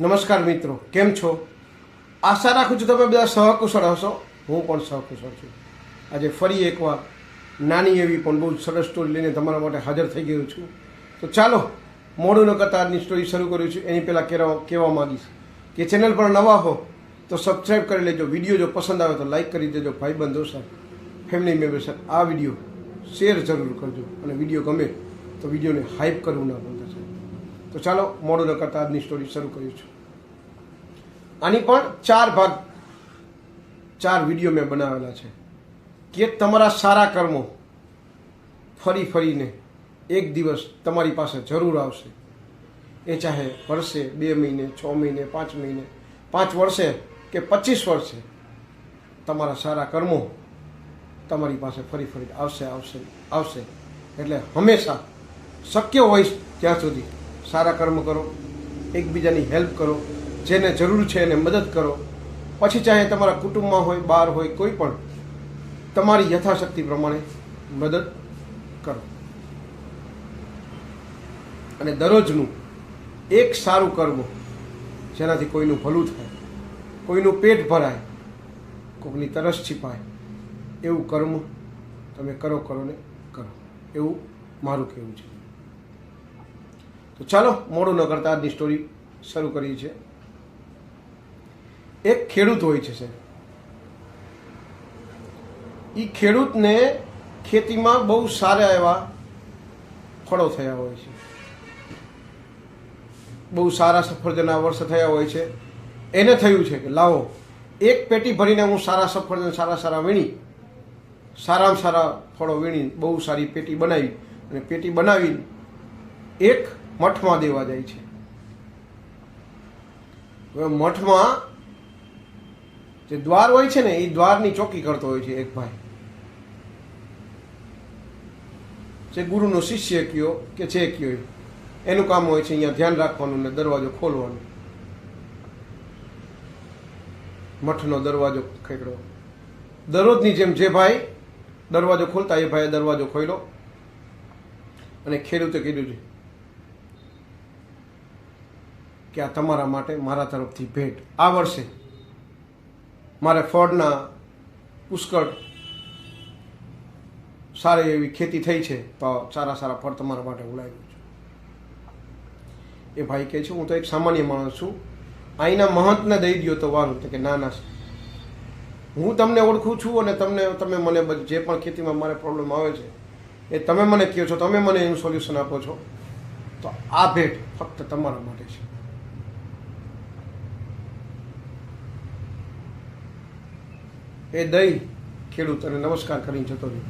નમસ્કાર મિત્રો, કેમ છો? આશા રાખું છું તમે બધા સહકુશળ હશો. હું પણ સહકુશળ છું. આજે ફરી એકવાર નાની એવી પણ બહુ સરસ સ્ટોરી લઈને તમારા માટે હાજર થઈ ગયો છું. તો ચાલો, મોડું ન કરતા આજની સ્ટોરી શરૂ કર્યું છું. એની પહેલાં કહેવા કહેવા માંગીશ કે ચેનલ પર નવા હો તો સબસ્ક્રાઈબ કરી લેજો. વીડિયો જો પસંદ આવે તો લાઈક કરી દેજો ભાઈબંધો સાહેબ ફેમિલી મેમ્બર સાહેબ આ વીડિયો શેર જરૂર કરજો અને વીડિયો ગમે તો વિડીયોને હાઈપ કરવું ના ભૂલતા. તો ચાલો મોડું ન કરતા આજની સ્ટોરી શરૂ કર્યું છું આની પણ ચાર ભાગ, ચાર વીડિયો મેં બનાવેલા છે. કે તમારા સારા કર્મો ફરી ફરીને એક દિવસ તમારી પાસે જરૂર આવશે. એ ચાહે વર્ષે બે મહિને, છ મહિને, પાંચ મહિને, પાંચ વર્ષે કે પચીસ વર્ષે તમારા સારા કર્મો તમારી પાસે ફરી ફરી આવશે આવશે આવશે. એટલે હંમેશા શક્ય હોય ત્યાં સુધી સારા કર્મ કરો, એકબીજાની હેલ્પ કરો, જેને જરૂર છે એને મદદ કરો. પછી ચાહે તમારા કુટુંબમાં હોય બહાર હોય, કોઈ પણ, તમારી યથાશક્તિ પ્રમાણે મદદ કરો. અને દરરોજનું એક સારું કર્મ, જેનાથી કોઈનું ભલું થાય, કોઈનું પેટ ભરાય કોઈની તરસ છીપાય, એવું કર્મ તમે કરો કરો ને કરો. એવું મારું કહેવું છે. તો ચાલો મોડું ન કરતા આજની સ્ટોરી શરૂ કરી છે એક ખેડૂત હોય છે સાહેબ. એ ખેડૂતને ખેતીમાં બહુ સારા એવા ફળો થયા હોય છે. બહુ સારા સફરજનના વર્ષ થયા હોય છે. એને થયું છે કે લાવો, એક પેટી ભરીને હું સારા સફરજન, સારા સારા વીણી, સારામાં સારા ફળો વીણી, બહુ સારી પેટી બનાવી અને પેટી બનાવી એક મઠમાં દેવા જાય છે. હવે મઠમાં જે દ્વાર હોય છે ને, એ દ્વારની ચોકી કરતો હોય છે એક ભાઈ. જે ગુરુનો શિષ્ય કયો કે છે કયો એનું કામ હોય છે અહીંયા ધ્યાન રાખવાનું ને દરવાજો ખોલવાનો. મઠનો દરવાજો ખેકડો દરરોજની જેમ જે ભાઈ દરવાજો ખોલતા એ ભાઈએ દરવાજો ખોલ્યો અને ખેડૂતે કીધું છે કે આ તમારા માટે મારા તરફથી ભેટ. આ વર્ષે મારે ફળના પુષ્કળ સારી એવી ખેતી થઈ છે, તો સારા સારા ફળ તમારા માટે ઉડાવ્યું છે. એ ભાઈ કહે છે, હું તો એક સામાન્ય માણસ છું. અહીંના મહંતને દઈ દો તો વારું. કે, ના ના હું તમને ઓળખું છું અને તમને, તમે મને જે પણ ખેતીમાં મારે પ્રોબ્લેમ આવે છે, એ તમે મને કહો છો, તમે મને એનું સોલ્યુશન આપો છો. તો આ ભેટ ફક્ત તમારા માટે છે. એ દઈ ખેડૂત અને નમસ્કાર કરીને જતો રહ્યો.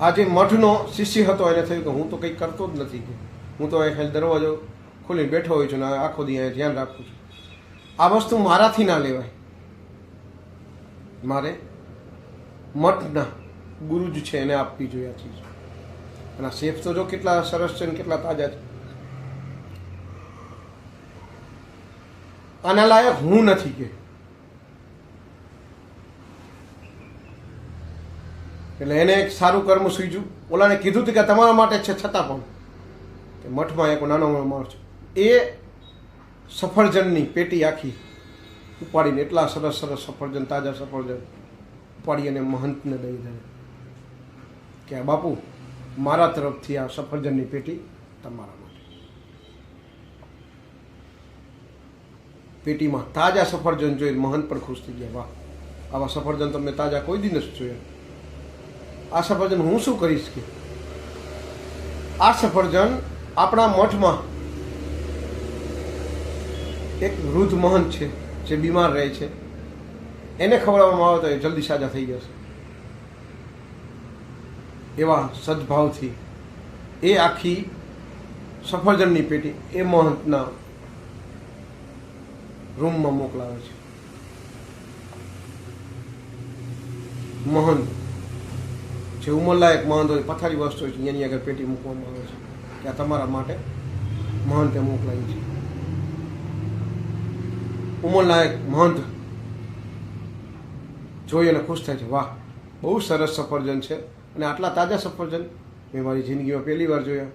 આજે મઠનો શિષ્ય હતો, એને થયું કે હું તો કંઈ કરતો જ નથી કે. હું તો અહીં દરવાજો ખોલીને બેઠો હોય છું ને આખો દી અહીંયા ધ્યાન રાખું છું. આ વસ્તુ મારાથી ના લેવાય. મારે મઠના ગુરુ જ છે એને આપવી જોઈએ આ ચીજ. અને આ સેફ તો જો કેટલા સરસ છે ને કેટલા તાજા છે. આના લાયક હું નથી કે. એટલે એને એક સારું કર્મ સૂજ્યું. ઓલાને કીધું હતું કે તમારા માટે છે, છતાં પણ. કે મઠમાં એક નાનો માણસ એ સફરજનની પેટી આખી ઉપાડીને એટલા સરસ સરસ સફરજન, તાજા સફરજન ઉપાડી અને મહંતને દઈ દે. કે બાપુ, મારા તરફથી આ સફરજનની પેટી તમારા માટે પેટીમાં તાજા સફરજન જોઈએ મહંત પણ ખુશ થઈ ગયા. વાહ, આવા સફરજન તમને તાજા કોઈ દી નથી જોયા આ સફરજન હું શું કરીશ કે? આ સફરજન આપણા મઠમાં એક વૃદ્ધ મહંત છે, જે બીમાર રહે છે. એને ખવડાવવામાં આવે તો એ જલ્દી સાજા થઈ જશે. એવા સદભાવથી એ આખી સફરજનની પેટી, એ મહંતના રૂમમાં મોકલાવે છે. મહંત. જે ઉંમરલાયક મહંત હોય, પથારી વસ્તુ હોય છે, એની આગળ પેટી મૂકવામાં આવે છે કે આ તમારા માટે મહંતે મોકલાવી છે. ઉંમરલાયક મહંત જોઈ અને ખુશ થાય છે. વાહ, બહુ સરસ સફરજન છે અને આટલા તાજા સફરજન મેં મારી જિંદગીમાં પહેલી વાર જોયા.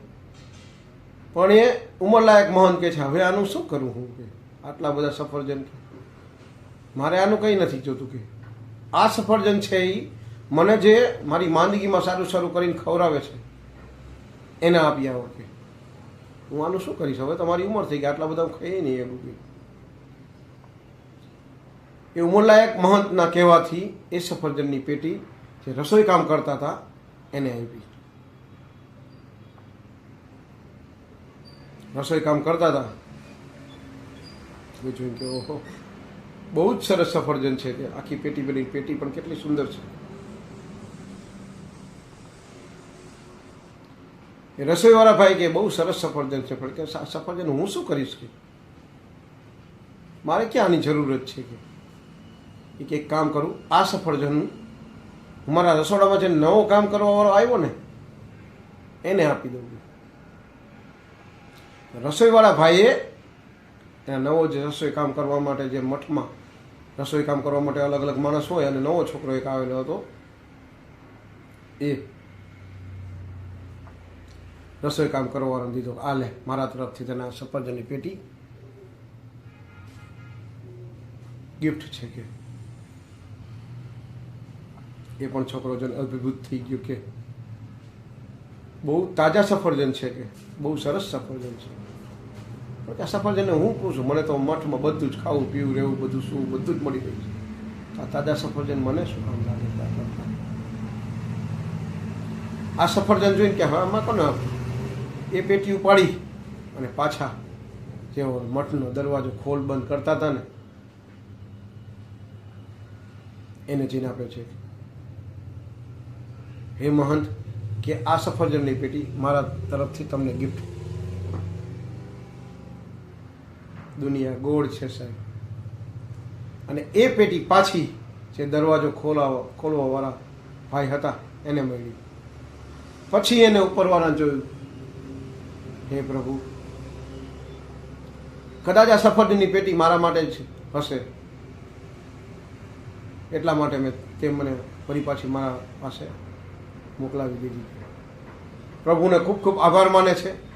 પણ એ ઉંમરલાયક મહંત કે છે, હવે આનું શું કરું હું? કે આટલા બધા સફરજન મારે આનું કંઈ નથી જોતું કે. આ સફરજન છે એ મને જે મારી માંદગીમાં સારું સારું કરીને ખવડાવે છે, એને આપી આવો કે. હું આનું શું કરીશ? હવે તમારી ઉંમર થઈ ગઈ, આટલા બધા ખાઈએ નહીં એવું કે એ ઉંમરલાયક મહંતના કહેવાથી એ સફરજનની પેટી જે રસોઈ કામ કરતા હતા, એને આપી. રસોઈ કામ કરતા હતા મેં જોયું કે ઓહો, બહુ જ સરસ સફરજન છે તે આખી પેટી બની, પેટી પણ કેટલી સુંદર છે. રસોઈવાળા ભાઈ કે, બહુ સરસ સફરજન છે. પણ કે સફરજન હું શું કરીશ કે? મારે ક્યાં આની જરૂરત છે કે? એ કે, એક કામ કરું, આ સફરજન હું મારા રસોડામાં જે નવો કામ કરવાવાળો આવ્યો ને, એને આપી દઉં રસોઈવાળા ભાઈએ ત્યાં નવો જે રસોઈ કામ કરવા માટે જે મઠમાં રસોઈ કામ કરવા માટે અલગ અલગ માણસ હોય અને નવો છોકરો એક આવેલો હતો, એ રસોઈ કામ કરવાનો દીધો. આ લે, મારા તરફથી તેના સફરજનની પેટી ગિફ્ટ છે કે. એ પણ છોકરો જન અભિભૂત થઈ ગયો કે, બહુ તાજા સફરજન છે કે, બહુ સરસ સફરજન છે. કે સફરજનને હું પૂછું? મને તો મઠમાં બધું જ ખાવું, પીવું, રહેવું, બધું શું બધું જ મળી ગયું છે. આ તાજા સફરજન મને શું કામ લાગે? આ સફરજન જોઈને કે હા, આમાં કોને? એ પેટી ઉપાડી અને પાછા જેઓ મઠનો દરવાજો ખોલ બંધ કરતા હતા ને, એને જઈને આપે છે. હે મહંત, કે આ સફરજનની પેટી મારા તરફથી તમને ગિફ્ટ દુનિયા ગોળ છે સાહેબ. અને એ પેટી પાછી જે દરવાજો ખોલાવા, ખોલવાવાળા ભાઈ હતા, એને મળી. પછી એને ઉપરવાળા જોયું. હે પ્રભુ, કદાચ આ સફરજનની પેટી મારા માટે જ હશે. એટલા માટે મેં તે મને ફરી પાછી મારા પાસે મોકલાવી દીધી. પ્રભુને ખૂબ ખૂબ આભાર માને છે.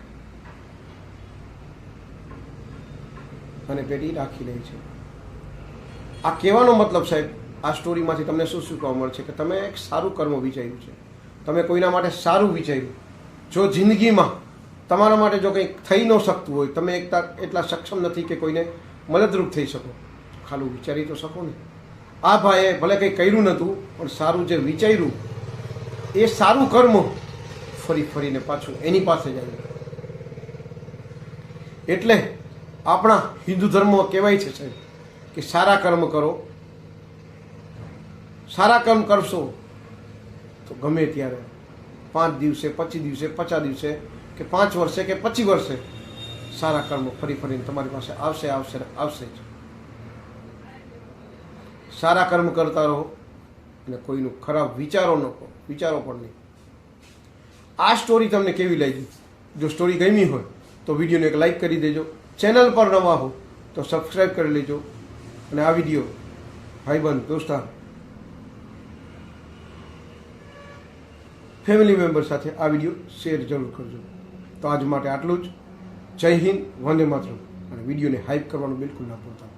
અને પેટી રાખી લે છે. આ કહેવાનો મતલબ સાહેબ, આ સ્ટોરીમાંથી તમને શું શીખવા મળશે કે તમે એક સારું કર્મ વિચાર્યું છે. તમે કોઈના માટે સારું વિચાર્યું. જો જિંદગીમાં તમારા માટે જો કંઈક થઈ ન શકતું હોય, તમે એકતા એટલા સક્ષમ નથી કે કોઈને મદદરૂપ થઈ શકો. ખાલી વિચારી તો શકો ને. આ ભાઈએ ભલે કંઈ કર્યું નહોતું, પણ સારું જે વિચાર્યું, એ સારું કર્મ ફરી ફરીને પાછું એની પાસે જ આવ્યું એટલે આપણા હિન્દુ ધર્મમાં કહેવાય છે સાહેબ કે સારા કર્મ કરો. સારા કર્મ કરશો તો ગમે ત્યારે. પાંચ દિવસે, પચીસ દિવસે, પચાસ દિવસે કે પાંચ વર્ષે કે પચીસ વર્ષે સારા કર્મ ફરી ફરીને તમારી પાસે આવશે આવશે આવશે જ. સારા કર્મ કરતા રહો અને કોઈનું ખરાબ વિચારો ન વિચારો પણ નહીં. આ સ્ટોરી તમને કેવી લાગી? જો સ્ટોરી ગમી હોય તો વિડીયોને એક લાઈક કરી દેજો. ચેનલ પર નવા હો, તો સબસ્ક્રાઈબ કરી લેજો અને આ વીડિયો ભાઈબંધ, દોસ્તાર, ફેમિલી મેમ્બર સાથે આ વીડિયો શેર જરૂર કરજો. તો આજ માટે આટલું જ. જય હિન્દ, વંદે માતરમ. અને વિડીયોને હાઇપ કરવાનું બિલકુલ ના ભૂલતા.